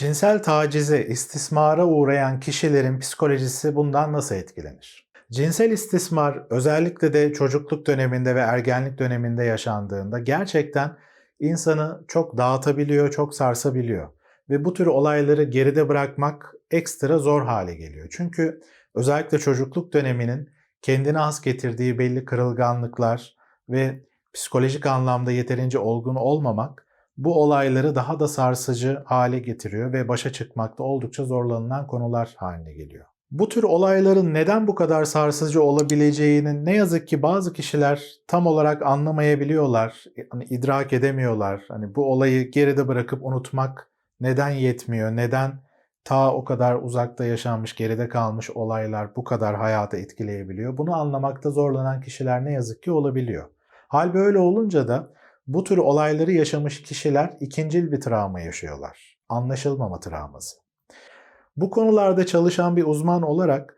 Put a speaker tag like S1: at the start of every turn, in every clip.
S1: Cinsel tacize, istismara uğrayan kişilerin psikolojisi bundan nasıl etkilenir? Cinsel istismar özellikle de çocukluk döneminde ve ergenlik döneminde yaşandığında gerçekten insanı çok dağıtabiliyor, çok sarsabiliyor. Ve bu tür olayları geride bırakmak ekstra zor hale geliyor. Çünkü özellikle çocukluk döneminin kendine has getirdiği belli kırılganlıklar ve psikolojik anlamda yeterince olgun olmamak bu olayları daha da sarsıcı hale getiriyor ve başa çıkmakta oldukça zorlanılan konular haline geliyor. Bu tür olayların neden bu kadar sarsıcı olabileceğini ne yazık ki bazı kişiler tam olarak anlamayabiliyorlar, hani idrak edemiyorlar. Hani bu olayı geride bırakıp unutmak neden yetmiyor? Neden ta o kadar uzakta yaşanmış, geride kalmış olaylar bu kadar hayata etkileyebiliyor? Bunu anlamakta zorlanan kişiler ne yazık ki olabiliyor. Hal böyle olunca da bu tür olayları yaşamış kişiler ikincil bir travma yaşıyorlar. Anlaşılmama travması. Bu konularda çalışan bir uzman olarak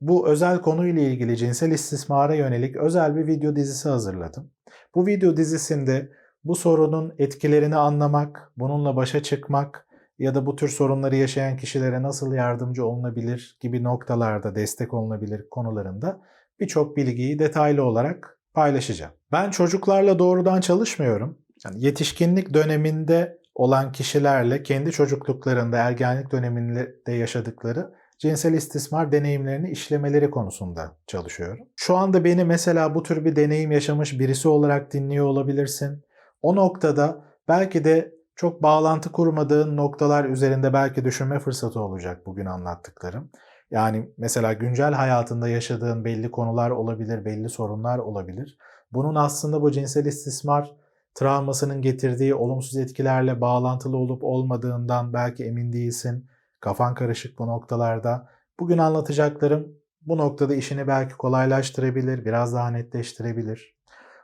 S1: bu özel konuyla ilgili cinsel istismara yönelik özel bir video dizisi hazırladım. Bu video dizisinde bu sorunun etkilerini anlamak, bununla başa çıkmak ya da bu tür sorunları yaşayan kişilere nasıl yardımcı olunabilir gibi noktalarda destek olunabilir konularında birçok bilgiyi detaylı olarak paylaşacağım. Ben çocuklarla doğrudan çalışmıyorum. Yani yetişkinlik döneminde olan kişilerle kendi çocukluklarında, ergenlik döneminde yaşadıkları cinsel istismar deneyimlerini işlemeleri konusunda çalışıyorum. Şu anda beni mesela bu tür bir deneyim yaşamış birisi olarak dinliyor olabilirsin. O noktada belki de çok bağlantı kurmadığın noktalar üzerinde belki düşünme fırsatı olacak bugün anlattıklarım. Yani mesela güncel hayatında yaşadığın belli konular olabilir, belli sorunlar olabilir. Bunun aslında bu cinsel istismar travmasının getirdiği olumsuz etkilerle bağlantılı olup olmadığından belki emin değilsin. Kafan karışık bu noktalarda. Bugün anlatacaklarım bu noktada işini belki kolaylaştırabilir, biraz daha netleştirebilir.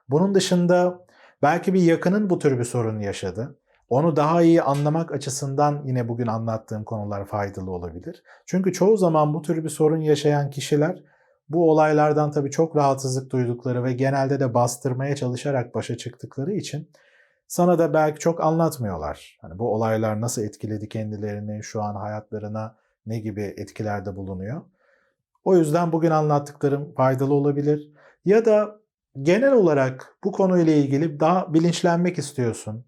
S1: Bunun dışında belki bir yakının bu tür bir sorun yaşadı. Onu daha iyi anlamak açısından yine bugün anlattığım konular faydalı olabilir. Çünkü çoğu zaman bu tür bir sorun yaşayan kişiler bu olaylardan tabii çok rahatsızlık duydukları ve genelde de bastırmaya çalışarak başa çıktıkları için sana da belki çok anlatmıyorlar. Hani bu olaylar nasıl etkiledi kendilerini, şu an hayatlarına ne gibi etkilerde bulunuyor. O yüzden bugün anlattıklarım faydalı olabilir. Ya da genel olarak bu konuyla ilgili daha bilinçlenmek istiyorsun.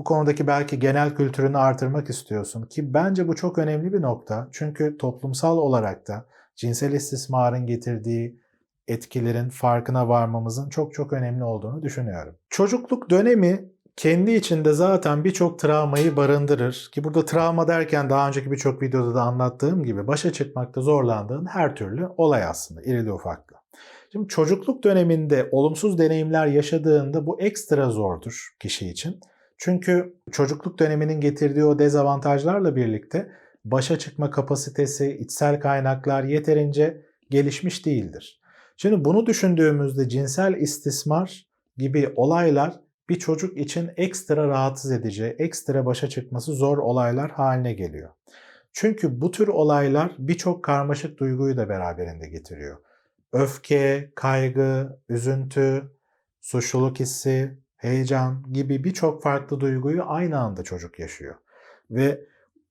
S1: Bu konudaki belki genel kültürünü artırmak istiyorsun ki bence bu çok önemli bir nokta. Çünkü toplumsal olarak da cinsel istismarın getirdiği etkilerin farkına varmamızın çok çok önemli olduğunu düşünüyorum. Çocukluk dönemi kendi içinde zaten birçok travmayı barındırır. Ki burada travma derken daha önceki birçok videoda da anlattığım gibi başa çıkmakta zorlandığın her türlü olay aslında irili ufaklı. Şimdi çocukluk döneminde olumsuz deneyimler yaşadığında bu ekstra zordur kişi için. Çünkü çocukluk döneminin getirdiği o dezavantajlarla birlikte başa çıkma kapasitesi, içsel kaynaklar yeterince gelişmiş değildir. Şimdi bunu düşündüğümüzde cinsel istismar gibi olaylar bir çocuk için ekstra rahatsız edici, ekstra başa çıkması zor olaylar haline geliyor. Çünkü bu tür olaylar birçok karmaşık duyguyu da beraberinde getiriyor. Öfke, kaygı, üzüntü, suçluluk hissi, heyecan gibi birçok farklı duyguyu aynı anda çocuk yaşıyor. Ve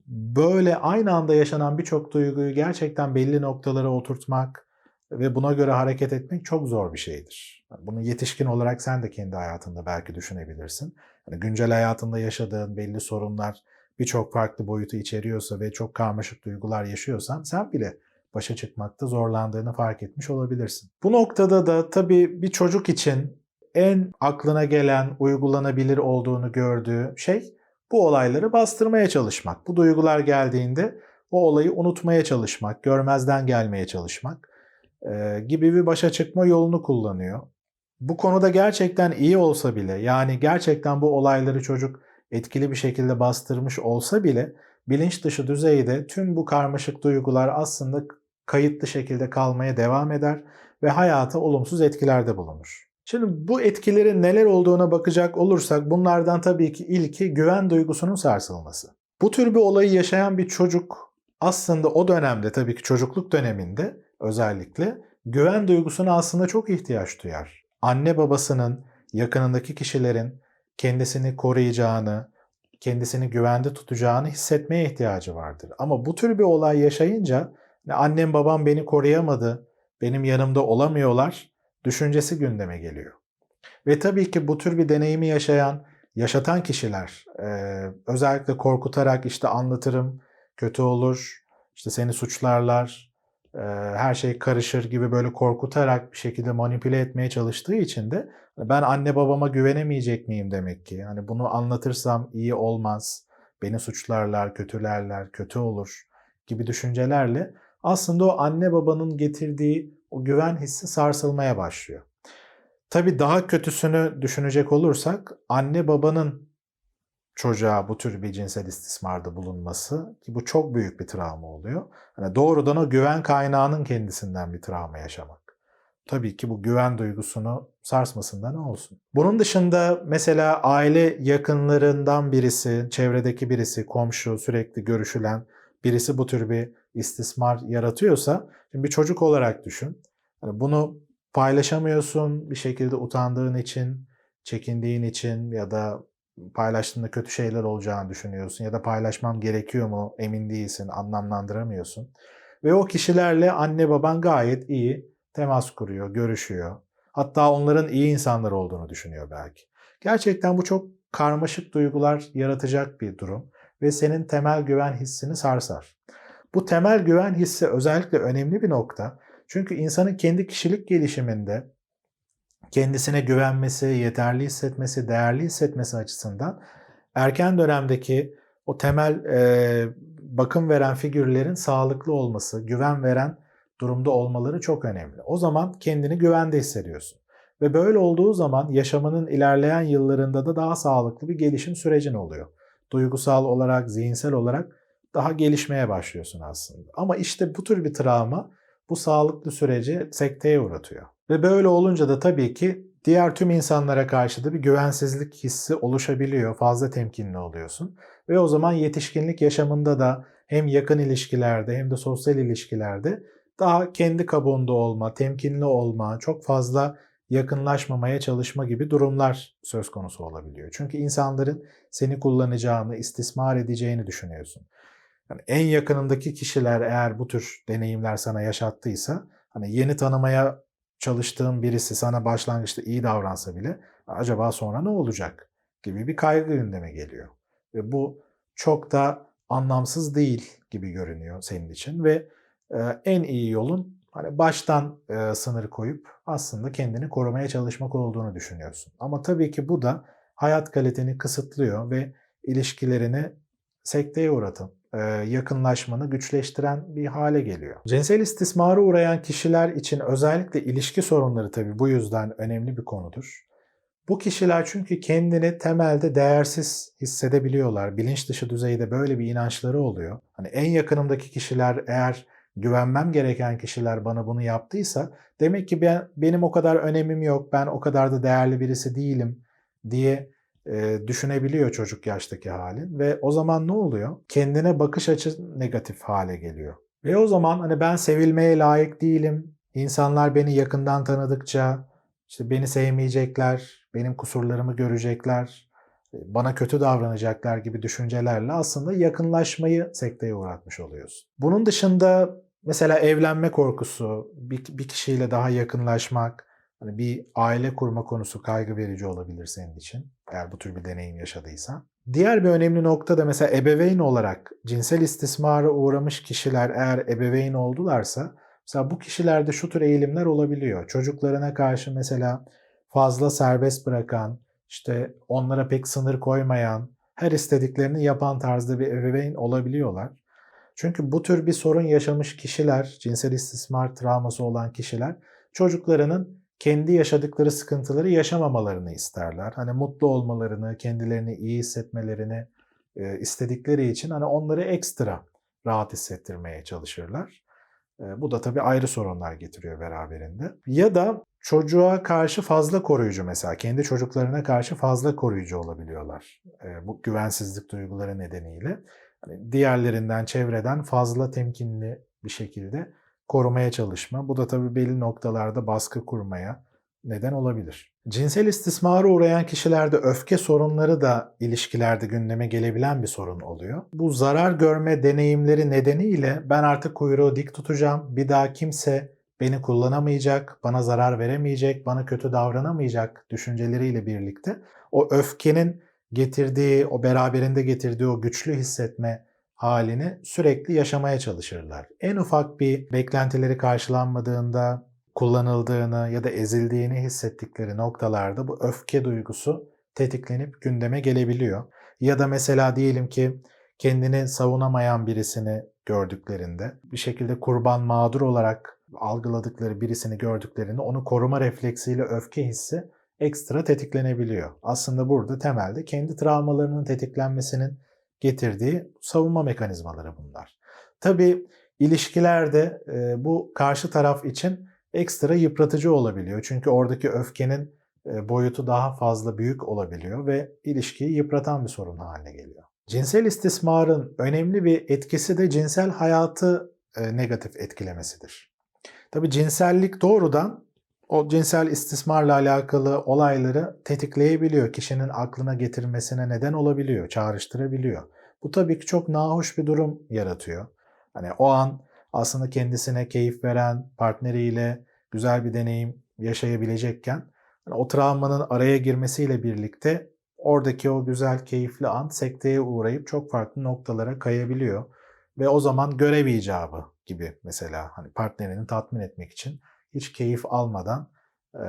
S1: böyle aynı anda yaşanan birçok duyguyu gerçekten belli noktalara oturtmak ve buna göre hareket etmek çok zor bir şeydir. Bunu yetişkin olarak sen de kendi hayatında belki düşünebilirsin. Yani güncel hayatında yaşadığın belli sorunlar birçok farklı boyutu içeriyorsa ve çok karmaşık duygular yaşıyorsan sen bile başa çıkmakta zorlandığını fark etmiş olabilirsin. Bu noktada da tabii bir çocuk için en aklına gelen, uygulanabilir olduğunu gördüğü şey bu olayları bastırmaya çalışmak. Bu duygular geldiğinde o olayı unutmaya çalışmak, görmezden gelmeye çalışmak e, gibi bir başa çıkma yolunu kullanıyor. Bu konuda gerçekten iyi olsa bile yani gerçekten bu olayları çocuk etkili bir şekilde bastırmış olsa bile bilinç dışı düzeyde tüm bu karmaşık duygular aslında kayıtlı şekilde kalmaya devam eder ve hayata olumsuz etkilerde bulunur. Şimdi bu etkilerin neler olduğuna bakacak olursak bunlardan tabii ki ilki güven duygusunun sarsılması. Bu tür bir olayı yaşayan bir çocuk aslında o dönemde tabii ki çocukluk döneminde özellikle güven duygusuna aslında çok ihtiyaç duyar. Anne babasının, yakınındaki kişilerin kendisini koruyacağını, kendisini güvende tutacağını hissetmeye ihtiyacı vardır. Ama bu tür bir olay yaşayınca annem babam beni koruyamadı, benim yanımda olamıyorlar düşüncesi gündeme geliyor. Ve tabii ki bu tür bir deneyimi yaşayan, yaşatan kişiler özellikle korkutarak işte anlatırım, kötü olur, işte seni suçlarlar, her şey karışır gibi böyle korkutarak bir şekilde manipüle etmeye çalıştığı için de ben anne babama güvenemeyecek miyim demek ki. Yani bunu anlatırsam iyi olmaz, beni suçlarlar, kötülerler, kötü olur gibi düşüncelerle aslında o anne babanın getirdiği o güven hissi sarsılmaya başlıyor. Tabii daha kötüsünü düşünecek olursak anne babanın çocuğa bu tür bir cinsel istismarda bulunması ki bu çok büyük bir travma oluyor. Yani doğrudan o güven kaynağının kendisinden bir travma yaşamak. Tabii ki bu güven duygusunu sarsmasında ne olsun. Bunun dışında mesela aile yakınlarından birisi, çevredeki birisi, komşu, sürekli görüşülen birisi bu tür bir istismar yaratıyorsa, şimdi bir çocuk olarak düşün. Yani bunu paylaşamıyorsun bir şekilde utandığın için, çekindiğin için ya da paylaştığında kötü şeyler olacağını düşünüyorsun ya da paylaşmam gerekiyor mu emin değilsin, anlamlandıramıyorsun. Ve o kişilerle anne baban gayet iyi temas kuruyor, görüşüyor. Hatta onların iyi insanlar olduğunu düşünüyor belki. Gerçekten bu çok karmaşık duygular yaratacak bir durum ve senin temel güven hissini sarsar. Bu temel güven hissi özellikle önemli bir nokta. Çünkü insanın kendi kişilik gelişiminde kendisine güvenmesi, yeterli hissetmesi, değerli hissetmesi açısından erken dönemdeki o temel e, bakım veren figürlerin sağlıklı olması, güven veren durumda olmaları çok önemli. O zaman kendini güvende hissediyorsun. Ve böyle olduğu zaman yaşamının ilerleyen yıllarında da daha sağlıklı bir gelişim sürecin oluyor. Duygusal olarak, zihinsel olarak daha gelişmeye başlıyorsun aslında. Ama işte bu tür bir travma bu sağlıklı süreci sekteye uğratıyor. Ve böyle olunca da tabii ki diğer tüm insanlara karşı da bir güvensizlik hissi oluşabiliyor. Fazla temkinli oluyorsun. Ve o zaman yetişkinlik yaşamında da hem yakın ilişkilerde hem de sosyal ilişkilerde daha kendi kabuğunda olma, temkinli olma, çok fazla yakınlaşmamaya çalışma gibi durumlar söz konusu olabiliyor. Çünkü insanların seni kullanacağını, istismar edeceğini düşünüyorsun. Yani en yakınındaki kişiler eğer bu tür deneyimler sana yaşattıysa, hani yeni tanımaya çalıştığın birisi sana başlangıçta iyi davransa bile acaba sonra ne olacak gibi bir kaygı gündeme geliyor. Ve bu çok da anlamsız değil gibi görünüyor senin için ve en iyi yolun hani baştan sınır koyup aslında kendini korumaya çalışmak olduğunu düşünüyorsun. Ama tabii ki bu da hayat kaliteni kısıtlıyor ve ilişkilerini sekteye uğratan, yakınlaşmanı güçleştiren bir hale geliyor. Cinsel istismara uğrayan kişiler için özellikle ilişki sorunları tabii bu yüzden önemli bir konudur. Bu kişiler çünkü kendini temelde değersiz hissedebiliyorlar. Bilinç dışı düzeyde böyle bir inançları oluyor. Hani en yakınımdaki kişiler eğer güvenmem gereken kişiler bana bunu yaptıysa demek ki ben benim o kadar önemim yok, ben o kadar da değerli birisi değilim diye e, düşünebiliyor çocuk yaştaki halin ve o zaman ne oluyor? Kendine bakış açı negatif hale geliyor. Ve o zaman hani ben sevilmeye layık değilim. İnsanlar beni yakından tanıdıkça işte beni sevmeyecekler, benim kusurlarımı görecekler, bana kötü davranacaklar gibi düşüncelerle aslında yakınlaşmayı sekteye uğratmış oluyorsun. Bunun dışında mesela evlenme korkusu, bir, bir kişiyle daha yakınlaşmak, hani bir aile kurma konusu kaygı verici olabilir senin için eğer bu tür bir deneyim yaşadıysan. Diğer bir önemli nokta da mesela ebeveyn olarak cinsel istismara uğramış kişiler eğer ebeveyn oldularsa mesela bu kişilerde şu tür eğilimler olabiliyor. Çocuklarına karşı mesela fazla serbest bırakan, işte onlara pek sınır koymayan, her istediklerini yapan tarzda bir ebeveyn olabiliyorlar. Çünkü bu tür bir sorun yaşamış kişiler, cinsel istismar travması olan kişiler çocuklarının kendi yaşadıkları sıkıntıları yaşamamalarını isterler. Hani mutlu olmalarını, kendilerini iyi hissetmelerini e, istedikleri için hani onları ekstra rahat hissettirmeye çalışırlar. E, bu da tabii ayrı sorunlar getiriyor beraberinde. Ya da çocuğa karşı fazla koruyucu mesela kendi çocuklarına karşı fazla koruyucu olabiliyorlar. E, bu güvensizlik duyguları nedeniyle. Hani diğerlerinden, çevreden fazla temkinli bir şekilde korumaya çalışma. Bu da tabii belli noktalarda baskı kurmaya neden olabilir. Cinsel istismara uğrayan kişilerde öfke sorunları da ilişkilerde gündeme gelebilen bir sorun oluyor. Bu zarar görme deneyimleri nedeniyle ben artık kuyruğu dik tutacağım. Bir daha kimse beni kullanamayacak, bana zarar veremeyecek, bana kötü davranamayacak düşünceleriyle birlikte o öfkenin getirdiği, o beraberinde getirdiği o güçlü hissetme halini sürekli yaşamaya çalışırlar. En ufak bir beklentileri karşılanmadığında, kullanıldığını ya da ezildiğini hissettikleri noktalarda bu öfke duygusu tetiklenip gündeme gelebiliyor. Ya da mesela diyelim ki kendini savunamayan birisini gördüklerinde, bir şekilde kurban mağdur olarak algıladıkları birisini gördüklerinde onu koruma refleksiyle öfke hissi ekstra tetiklenebiliyor. Aslında burada temelde kendi travmalarının tetiklenmesinin getirdiği savunma mekanizmaları bunlar. Tabii ilişkilerde e, bu karşı taraf için ekstra yıpratıcı olabiliyor. Çünkü oradaki öfkenin e, boyutu daha fazla büyük olabiliyor ve ilişkiyi yıpratan bir sorun haline geliyor. Cinsel istismarın önemli bir etkisi de cinsel hayatı e, negatif etkilemesidir. Tabii cinsellik doğrudan o cinsel istismarla alakalı olayları tetikleyebiliyor. Kişinin aklına getirmesine neden olabiliyor, çağrıştırabiliyor. Bu tabii ki çok nahoş bir durum yaratıyor. Hani o an aslında kendisine keyif veren partneriyle güzel bir deneyim yaşayabilecekken hani o travmanın araya girmesiyle birlikte oradaki o güzel keyifli an sekteye uğrayıp çok farklı noktalara kayabiliyor. Ve o zaman görev icabı gibi mesela hani partnerini tatmin etmek için hiç keyif almadan e,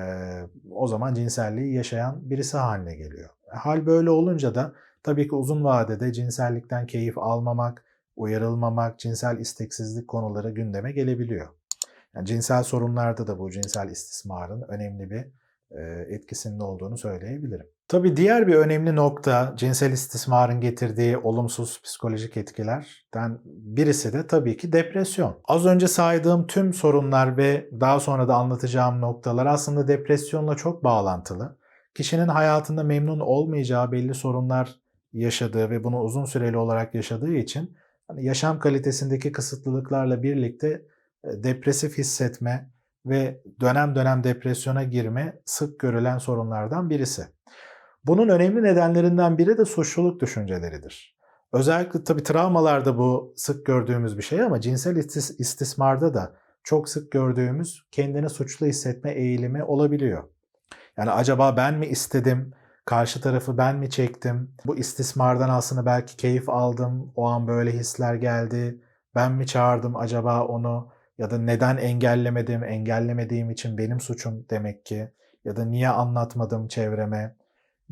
S1: o zaman cinselliği yaşayan birisi haline geliyor. Hal böyle olunca da tabii ki uzun vadede cinsellikten keyif almamak, uyarılmamak, cinsel isteksizlik konuları gündeme gelebiliyor. Yani cinsel sorunlarda da bu cinsel istismarın önemli bir etkisinin olduğunu söyleyebilirim. Tabii diğer bir önemli nokta cinsel istismarın getirdiği olumsuz psikolojik etkilerden birisi de tabii ki depresyon. Az önce saydığım tüm sorunlar ve daha sonra da anlatacağım noktalar aslında depresyonla çok bağlantılı. Kişinin hayatında memnun olmayacağı belli sorunlar yaşadığı ve bunu uzun süreli olarak yaşadığı için hani yaşam kalitesindeki kısıtlılıklarla birlikte depresif hissetme ve dönem dönem depresyona girme sık görülen sorunlardan birisi. Bunun önemli nedenlerinden biri de suçluluk düşünceleridir. Özellikle tabii travmalarda bu sık gördüğümüz bir şey ama cinsel istismarda da çok sık gördüğümüz kendini suçlu hissetme eğilimi olabiliyor. Yani acaba ben mi istedim, karşı tarafı ben mi çektim, bu istismardan aslında belki keyif aldım, o an böyle hisler geldi, ben mi çağırdım acaba onu? Ya da neden engellemedim, engellemediğim için benim suçum demek ki. Ya da niye anlatmadım çevreme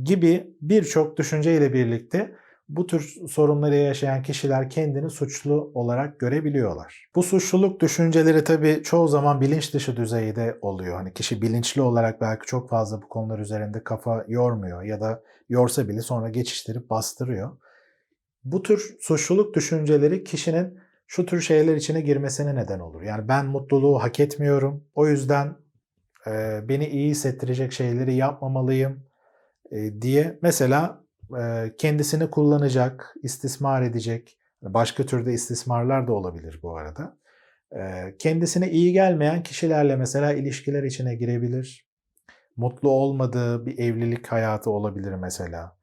S1: gibi birçok düşünceyle birlikte bu tür sorunları yaşayan kişiler kendini suçlu olarak görebiliyorlar. Bu suçluluk düşünceleri tabii çoğu zaman bilinç dışı düzeyde oluyor. Hani kişi bilinçli olarak belki çok fazla bu konular üzerinde kafa yormuyor ya da yorsa bile sonra geçiştirip bastırıyor. Bu tür suçluluk düşünceleri kişinin şu tür şeyler içine girmesine neden olur. Yani ben mutluluğu hak etmiyorum. O yüzden beni iyi hissettirecek şeyleri yapmamalıyım e, diye mesela e, kendisini kullanacak, istismar edecek, başka türde istismarlar da olabilir bu arada. E, kendisine iyi gelmeyen kişilerle mesela ilişkiler içine girebilir. Mutlu olmadığı bir evlilik hayatı olabilir mesela.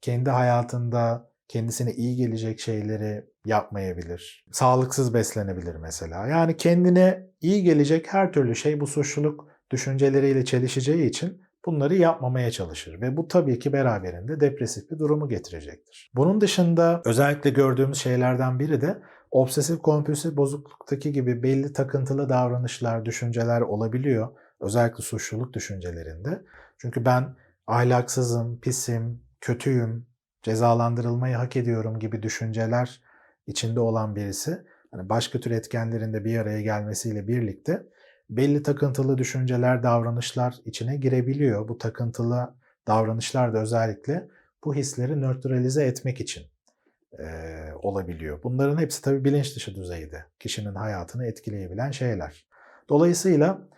S1: Kendi hayatında kendisine iyi gelecek şeyleri yapmayabilir. Sağlıksız beslenebilir mesela. Yani kendine iyi gelecek her türlü şey bu suçluluk düşünceleriyle çelişeceği için bunları yapmamaya çalışır ve bu tabii ki beraberinde depresif bir durumu getirecektir. Bunun dışında özellikle gördüğümüz şeylerden biri de obsesif kompulsif bozukluktaki gibi belli takıntılı davranışlar, düşünceler olabiliyor. Özellikle suçluluk düşüncelerinde. Çünkü ben ahlaksızım, pisim, kötüyüm, cezalandırılmayı hak ediyorum gibi düşünceler içinde olan birisi hani başka tür etkenlerin de bir araya gelmesiyle birlikte belli takıntılı düşünceler, davranışlar içine girebiliyor. Bu takıntılı davranışlar da özellikle bu hisleri nötralize etmek için e, olabiliyor. Bunların hepsi tabii bilinç dışı düzeyde kişinin hayatını etkileyebilen şeyler. Dolayısıyla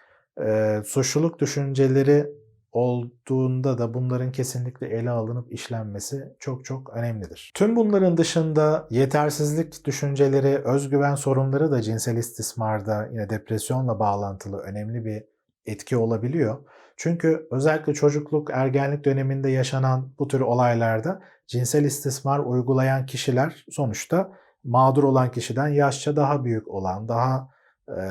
S1: e, suçluluk düşünceleri olduğunda da bunların kesinlikle ele alınıp işlenmesi çok çok önemlidir. Tüm bunların dışında yetersizlik düşünceleri, özgüven sorunları da cinsel istismarda yine depresyonla bağlantılı önemli bir etki olabiliyor. Çünkü özellikle çocukluk, ergenlik döneminde yaşanan bu tür olaylarda cinsel istismar uygulayan kişiler sonuçta mağdur olan kişiden yaşça daha büyük olan, daha e,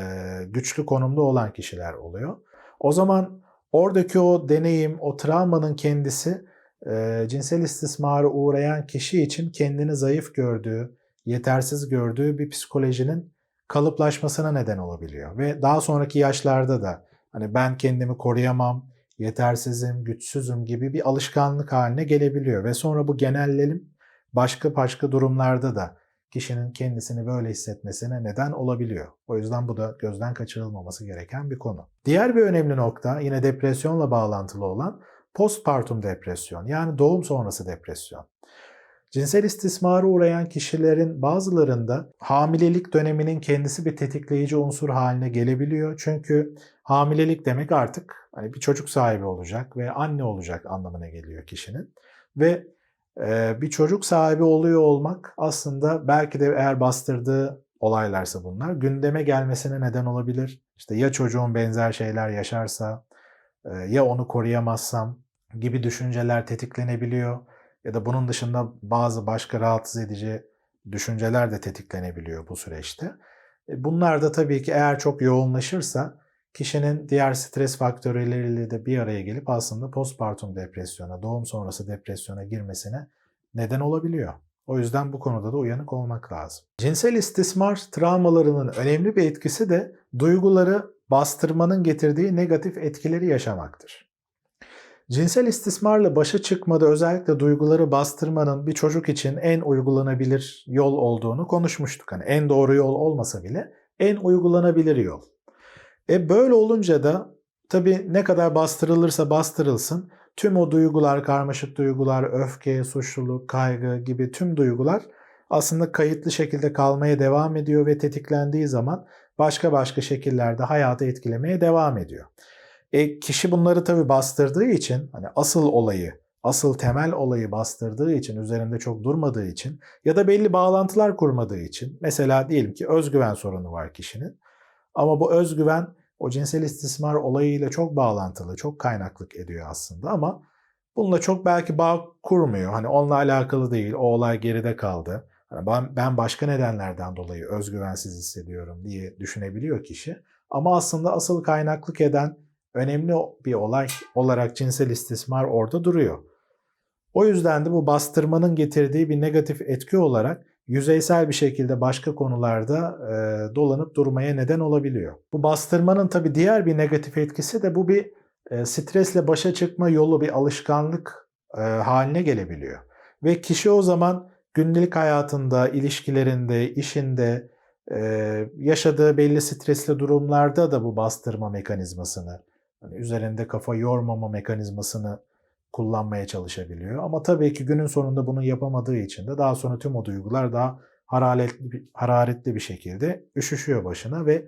S1: güçlü konumda olan kişiler oluyor. O zaman oradaki o deneyim, o travmanın kendisi e, cinsel istismara uğrayan kişi için kendini zayıf gördüğü, yetersiz gördüğü bir psikolojinin kalıplaşmasına neden olabiliyor. Ve daha sonraki yaşlarda da hani ben kendimi koruyamam, yetersizim, güçsüzüm gibi bir alışkanlık haline gelebiliyor. Ve sonra bu genellelim başka başka durumlarda da kişinin kendisini böyle hissetmesine neden olabiliyor. O yüzden bu da gözden kaçırılmaması gereken bir konu. Diğer bir önemli nokta yine depresyonla bağlantılı olan postpartum depresyon yani doğum sonrası depresyon. Cinsel istismara uğrayan kişilerin bazılarında hamilelik döneminin kendisi bir tetikleyici unsur haline gelebiliyor. Çünkü hamilelik demek artık hani bir çocuk sahibi olacak ve anne olacak anlamına geliyor kişinin. Ve bir çocuk sahibi oluyor olmak aslında belki de eğer bastırdığı olaylarsa bunlar gündeme gelmesine neden olabilir. İşte ya çocuğun benzer şeyler yaşarsa ya onu koruyamazsam gibi düşünceler tetiklenebiliyor ya da bunun dışında bazı başka rahatsız edici düşünceler de tetiklenebiliyor bu süreçte. Bunlar da tabii ki eğer çok yoğunlaşırsa kişinin diğer stres faktörleriyle de bir araya gelip aslında postpartum depresyona, doğum sonrası depresyona girmesine neden olabiliyor. O yüzden bu konuda da uyanık olmak lazım. Cinsel istismar travmalarının önemli bir etkisi de duyguları bastırmanın getirdiği negatif etkileri yaşamaktır. Cinsel istismarla başa çıkmada özellikle duyguları bastırmanın bir çocuk için en uygulanabilir yol olduğunu konuşmuştuk. Hani en doğru yol olmasa bile en uygulanabilir yol. E böyle olunca da tabii ne kadar bastırılırsa bastırılsın tüm o duygular, karmaşık duygular, öfke, suçluluk, kaygı gibi tüm duygular aslında kayıtlı şekilde kalmaya devam ediyor ve tetiklendiği zaman başka başka şekillerde hayatı etkilemeye devam ediyor. E, kişi bunları tabii bastırdığı için hani asıl olayı, asıl temel olayı bastırdığı için, üzerinde çok durmadığı için ya da belli bağlantılar kurmadığı için mesela diyelim ki özgüven sorunu var kişinin. Ama bu özgüven o cinsel istismar olayıyla çok bağlantılı, çok kaynaklık ediyor aslında ama bununla çok belki bağ kurmuyor. Hani onunla alakalı değil, o olay geride kaldı. Hani ben, ben başka nedenlerden dolayı özgüvensiz hissediyorum diye düşünebiliyor kişi. Ama aslında asıl kaynaklık eden önemli bir olay olarak cinsel istismar orada duruyor. O yüzden de bu bastırmanın getirdiği bir negatif etki olarak yüzeysel bir şekilde başka konularda e, dolanıp durmaya neden olabiliyor. Bu bastırmanın tabii diğer bir negatif etkisi de bu bir e, stresle başa çıkma yolu, bir alışkanlık e, haline gelebiliyor. Ve kişi o zaman günlük hayatında, ilişkilerinde, işinde, e, yaşadığı belli stresli durumlarda da bu bastırma mekanizmasını hani üzerinde kafa yormama mekanizmasını kullanmaya çalışabiliyor. Ama tabii ki günün sonunda bunu yapamadığı için de daha sonra tüm o duygular daha hararetli, hararetli bir şekilde üşüşüyor başına ve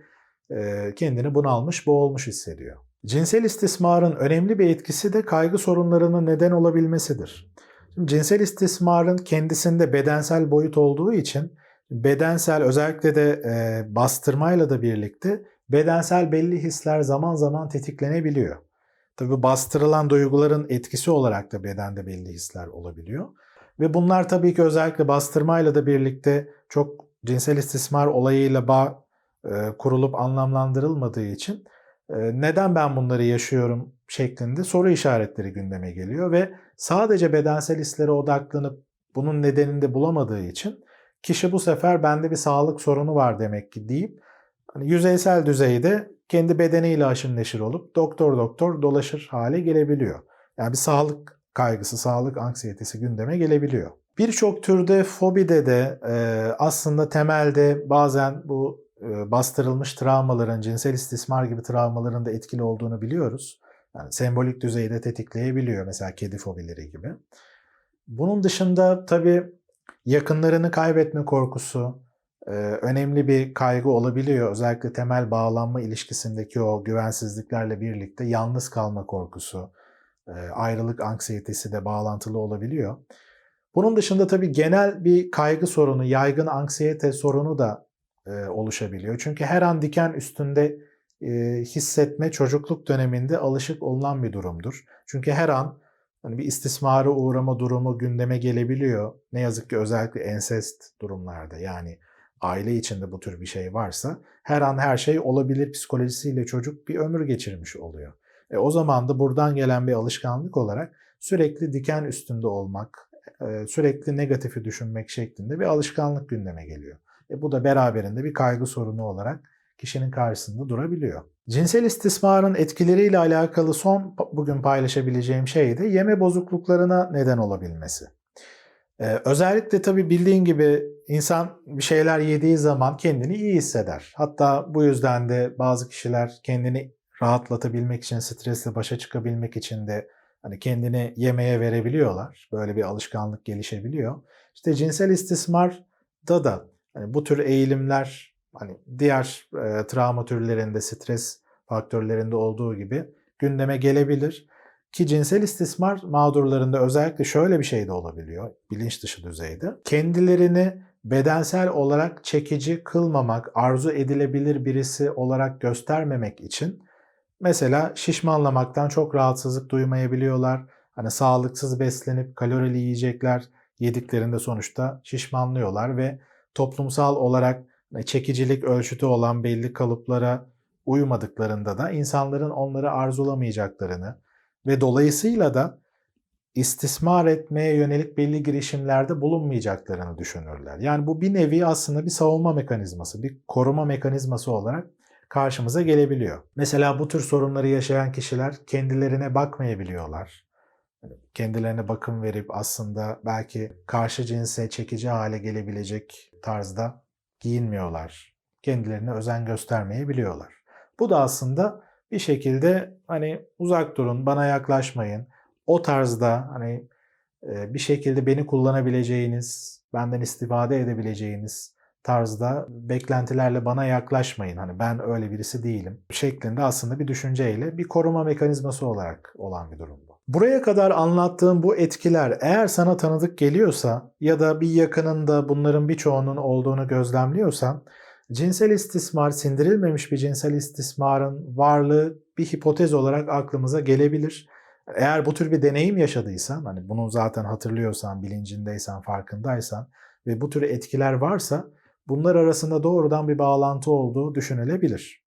S1: e, kendini bunalmış, boğulmuş hissediyor. Cinsel istismarın önemli bir etkisi de kaygı sorunlarının neden olabilmesidir. Şimdi cinsel istismarın kendisinde bedensel boyut olduğu için bedensel özellikle de e, bastırmayla da birlikte bedensel belli hisler zaman zaman tetiklenebiliyor. Tabi bastırılan duyguların etkisi olarak da bedende belli hisler olabiliyor. Ve bunlar tabii ki özellikle bastırmayla da birlikte çok cinsel istismar olayıyla bağ e, kurulup anlamlandırılmadığı için e, neden ben bunları yaşıyorum şeklinde soru işaretleri gündeme geliyor ve sadece bedensel hislere odaklanıp bunun nedenini de bulamadığı için kişi bu sefer bende bir sağlık sorunu var demek ki deyip hani yüzeysel düzeyde kendi bedeniyle aşın neşir olup doktor doktor dolaşır hale gelebiliyor. Yani bir sağlık kaygısı, sağlık anksiyetesi gündeme gelebiliyor. Birçok türde fobide de e, aslında temelde bazen bu e, bastırılmış travmaların, cinsel istismar gibi travmaların da etkili olduğunu biliyoruz. Yani sembolik düzeyde tetikleyebiliyor mesela kedi fobileri gibi. Bunun dışında tabii yakınlarını kaybetme korkusu, önemli bir kaygı olabiliyor. Özellikle temel bağlanma ilişkisindeki o güvensizliklerle birlikte yalnız kalma korkusu, ayrılık anksiyetesi de bağlantılı olabiliyor. Bunun dışında tabii genel bir kaygı sorunu, yaygın anksiyete sorunu da oluşabiliyor. Çünkü her an diken üstünde hissetme çocukluk döneminde alışık olunan bir durumdur. Çünkü her an hani bir istismara uğrama durumu gündeme gelebiliyor. Ne yazık ki özellikle ensest durumlarda yani aile içinde bu tür bir şey varsa her an her şey olabilir psikolojisiyle çocuk bir ömür geçirmiş oluyor. E, o zaman da buradan gelen bir alışkanlık olarak sürekli diken üstünde olmak, e, sürekli negatifi düşünmek şeklinde bir alışkanlık gündeme geliyor. E, bu da beraberinde bir kaygı sorunu olarak kişinin karşısında durabiliyor. Cinsel istismarın etkileriyle alakalı son bugün paylaşabileceğim şey de yeme bozukluklarına neden olabilmesi. Ee, özellikle tabii bildiğin gibi insan bir şeyler yediği zaman kendini iyi hisseder. Hatta bu yüzden de bazı kişiler kendini rahatlatabilmek için, stresle başa çıkabilmek için de hani kendini yemeye verebiliyorlar. Böyle bir alışkanlık gelişebiliyor. İşte cinsel istismarda da hani bu tür eğilimler hani diğer e, travma türlerinde, stres faktörlerinde olduğu gibi gündeme gelebilir. Ki cinsel istismar mağdurlarında özellikle şöyle bir şey de olabiliyor bilinç dışı düzeyde. Kendilerini bedensel olarak çekici kılmamak, arzu edilebilir birisi olarak göstermemek için mesela şişmanlamaktan çok rahatsızlık duymayabiliyorlar. Hani sağlıksız beslenip kalorili yiyecekler yediklerinde sonuçta şişmanlıyorlar ve toplumsal olarak çekicilik ölçütü olan belli kalıplara uymadıklarında da insanların onları arzulamayacaklarını ve dolayısıyla da istismar etmeye yönelik belli girişimlerde bulunmayacaklarını düşünürler. Yani bu bir nevi aslında bir savunma mekanizması, bir koruma mekanizması olarak karşımıza gelebiliyor. Mesela bu tür sorunları yaşayan kişiler kendilerine bakmayabiliyorlar. Kendilerine bakım verip aslında belki karşı cinse çekici hale gelebilecek tarzda giyinmiyorlar. Kendilerine özen göstermeyebiliyorlar. Bu da aslında bir şekilde hani uzak durun, bana yaklaşmayın. O tarzda hani bir şekilde beni kullanabileceğiniz, benden istifade edebileceğiniz tarzda beklentilerle bana yaklaşmayın. Hani ben öyle birisi değilim şeklinde aslında bir düşünceyle bir koruma mekanizması olarak olan bir durum bu. Buraya kadar anlattığım bu etkiler eğer sana tanıdık geliyorsa ya da bir yakınında bunların birçoğunun olduğunu gözlemliyorsan Cinsel istismar, sindirilmemiş bir cinsel istismarın varlığı bir hipotez olarak aklımıza gelebilir. Eğer bu tür bir deneyim yaşadıysan, hani bunu zaten hatırlıyorsan, bilincindeysen, farkındaysan ve bu tür etkiler varsa bunlar arasında doğrudan bir bağlantı olduğu düşünülebilir.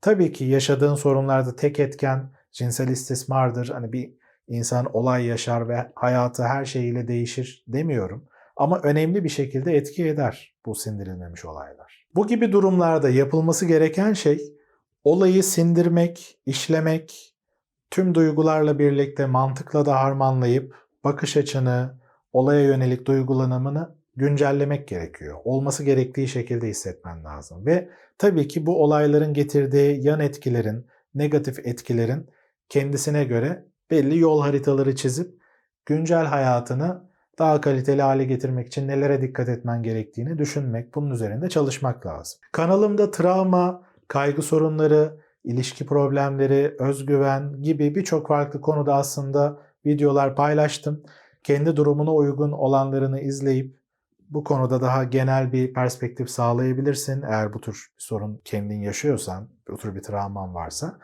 S1: Tabii ki yaşadığın sorunlarda tek etken cinsel istismardır. Hani bir insan olay yaşar ve hayatı her şeyiyle değişir demiyorum. Ama önemli bir şekilde etki eder bu sindirilmemiş olaylar. Bu gibi durumlarda yapılması gereken şey olayı sindirmek, işlemek, tüm duygularla birlikte mantıkla da harmanlayıp bakış açını, olaya yönelik duygulanımını güncellemek gerekiyor. Olması gerektiği şekilde hissetmen lazım. Ve tabii ki bu olayların getirdiği yan etkilerin, negatif etkilerin kendisine göre belli yol haritaları çizip güncel hayatını daha kaliteli hale getirmek için nelere dikkat etmen gerektiğini düşünmek, bunun üzerinde çalışmak lazım. Kanalımda travma, kaygı sorunları, ilişki problemleri, özgüven gibi birçok farklı konuda aslında videolar paylaştım. Kendi durumuna uygun olanlarını izleyip bu konuda daha genel bir perspektif sağlayabilirsin. Eğer bu tür bir sorun kendin yaşıyorsan, bu tür bir travman varsa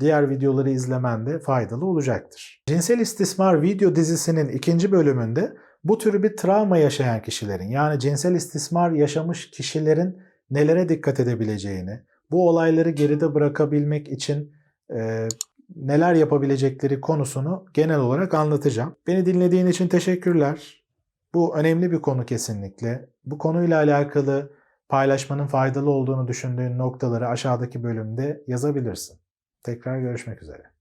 S1: diğer videoları izlemen de faydalı olacaktır. Cinsel istismar video dizisinin ikinci bölümünde bu tür bir travma yaşayan kişilerin yani cinsel istismar yaşamış kişilerin nelere dikkat edebileceğini, bu olayları geride bırakabilmek için e, neler yapabilecekleri konusunu genel olarak anlatacağım. Beni dinlediğin için teşekkürler. Bu önemli bir konu kesinlikle. Bu konuyla alakalı paylaşmanın faydalı olduğunu düşündüğün noktaları aşağıdaki bölümde yazabilirsin. Tekrar görüşmek üzere.